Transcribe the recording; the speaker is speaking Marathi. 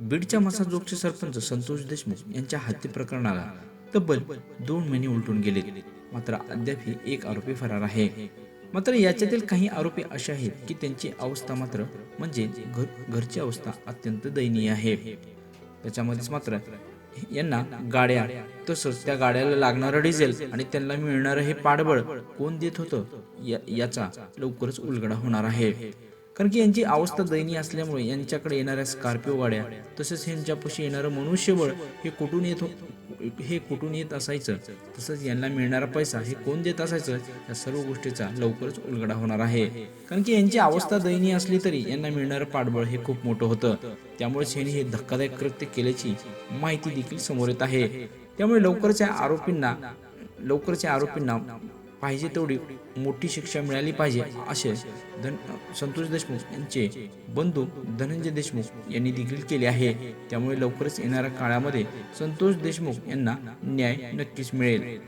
बीडच्या मसाजोगचे सरपंच संतोष देशमुख यांच्या हत्ये प्रकरणाला तब्बल दोन महिने उलटून गेले. मात्र अद्यापही एक आरोपी फरार आहे. मात्र याच्यातील काही आरोपी असे आहेत की त्यांची अवस्था मात्र म्हणजे घर घरची अवस्था अत्यंत दयनीय आहे. त्याच्यामध्येच मात्र यांना गाड्या तसंच त्या गाड्याला लागणारं डिझेल आणि त्यांना मिळणारं हे पाडबळ कोण देत होतं या- याचा लवकरच उलगडा होणार आहे. कारण की यांची अवस्था दयनीय असल्यामुळे यांच्याकडे येणाऱ्या स्कॉर्पिओ गाड्या तसेच यांच्यापाशी येणारं मनुष्यबळ हे कुठून येत हो-, हे कुठून येत असायचं तसंच यांना मिळणारा पैसा हे कोण देत असायचं या सर्व गोष्टीचा लवकरच उलगडा होणार आहे. कारण की यांची अवस्था दयनीय असली तरी यांना मिळणारं पाठबळ हे खूप मोठं होतं. त्यामुळेच यांनी हे धक्कादायक कृत्य केल्याची माहिती देखील समोर येत आहे. त्यामुळे लवकरच्या आरोपींना लवकरच्या आरोपींना पाहिजे तेवढी मोठी शिक्षा मिळाली पाहिजे असे धन संतोष देशमुख यांचे बंधू धनंजय देशमुख यांनी देखील केले आहे. त्यामुळे लवकरच येणाऱ्या काळामध्ये संतोष देशमुख यांना न्याय नक्कीच मिळेल.